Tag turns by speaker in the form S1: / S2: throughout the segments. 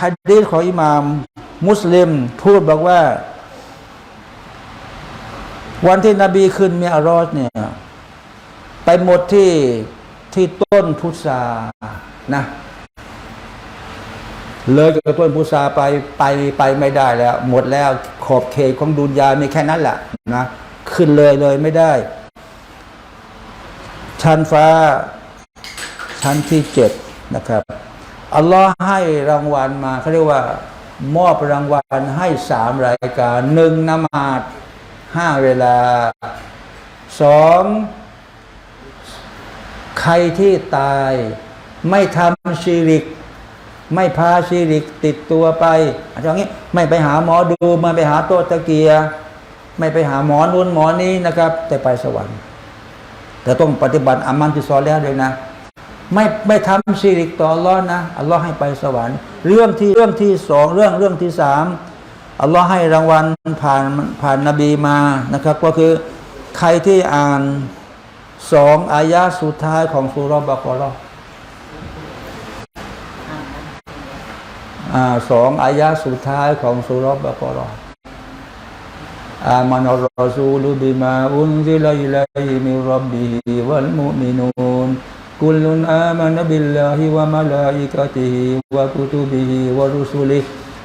S1: ฮัดดีษของอิหม่าม มุสลิมพูดบอกว่า วันที่นบีขึ้นมีอารอดเนี่ย ไปหมดที่ที่ต้นพุทรานะ เลยจากต้นพุทราไปไปไปไม่ได้แล้ว หมดแล้วขอบเขตของดุนยามีแค่นั้นแหละนะขึ้นเลยเลยไม่ได้ ชั้นฟ้าชั้นที่เจ็ดนะครับ อัลลอฮ์ให้รางวัลมาเขาเรียกว่า มอบรางวัลให้สามรายการหนึ่งนมาดห้าเวลาสองใครที่ตาย ไม่ทำชีริก ไม่พาชีริกติดตัวไปอาจารย์งี้ไม่ไปหาหมอดูไม่ไปหาโตะตะเกีย ไม่ไปหาหมอนู้นหมอนี้นะครับ แต่ไปสวรรค์แต่ต้องปฏิบัติอามันที่ซอแล้วด้วยนะ ไม่ไม่ทำชีริกต่ออัลลอฮ์นะอัลลอฮ์ให้ไปสวรรค์ เรื่องที่เรื่องที่สองเรื่องเรื่องที่สามอัลลอฮ์ให้รางวัลผ่านผ่านนบีมานะครับ ก็คือใครที่อ่านสองอายะสุดท้ายของสุรบะกอรอสองอายะสุดท้ายของสุรบะกอรออามานรอซูลุบิมาอุนซิลัยลัยมิรับบีวัลมุมินูน كل آمن بالله وملائكته وكتبه ورسله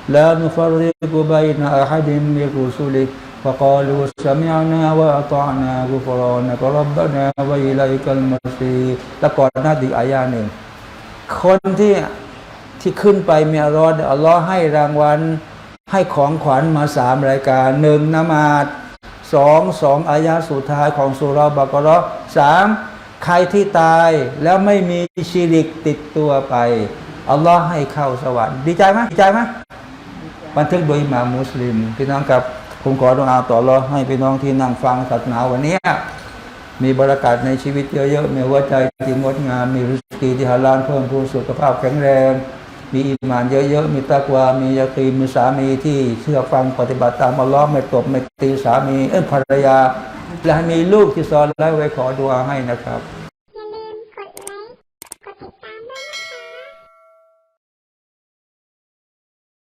S1: لا نفرق بين أحد من رسله فقالوا سمعنا وأطعنا غفرانك ربنا وإليك المصير แล้วก่อนหน้าอีกอายาหนึ่ง คนที่ที่ขึ้นไปมีอัลลอฮ์อัลลอฮ์ให้รางวัล ให้ของขวัญมาสามรายการหนึ่งนมาดสองสองอายาสุดท้ายของสุราะห์บะเกาะเราะห์สาม ใครที่ตายแล้วไม่มีชีริกติดตัวไป อัลลอฮ์ให้เข้าสวรรค์ ดีใจไหมดีใจไหมบันทึกโดยอิหม่ามุสลิม พี่น้องครับ ผมขอดุอาต่ออัลลอให้พี่น้องที่นั่งฟังศาสนาวันนี้ มีบรรยากาศในชีวิตเยอะๆ มีหัวใจที่งดงาม มีริสกีที่ฮาลาลเพิ่มพูนสุขภาพแข็งแรง มีอิมานเยอะๆ มีตะกวา มียาคีนมีสามีที่เชื่อฟังปฏิบัติตามอัลลอฮ์ไม่ตบไม่ตีสามีเอ้ยภรรยา และมีลูกที่สอนแล้วไว้ขอดุอาให้นะครับ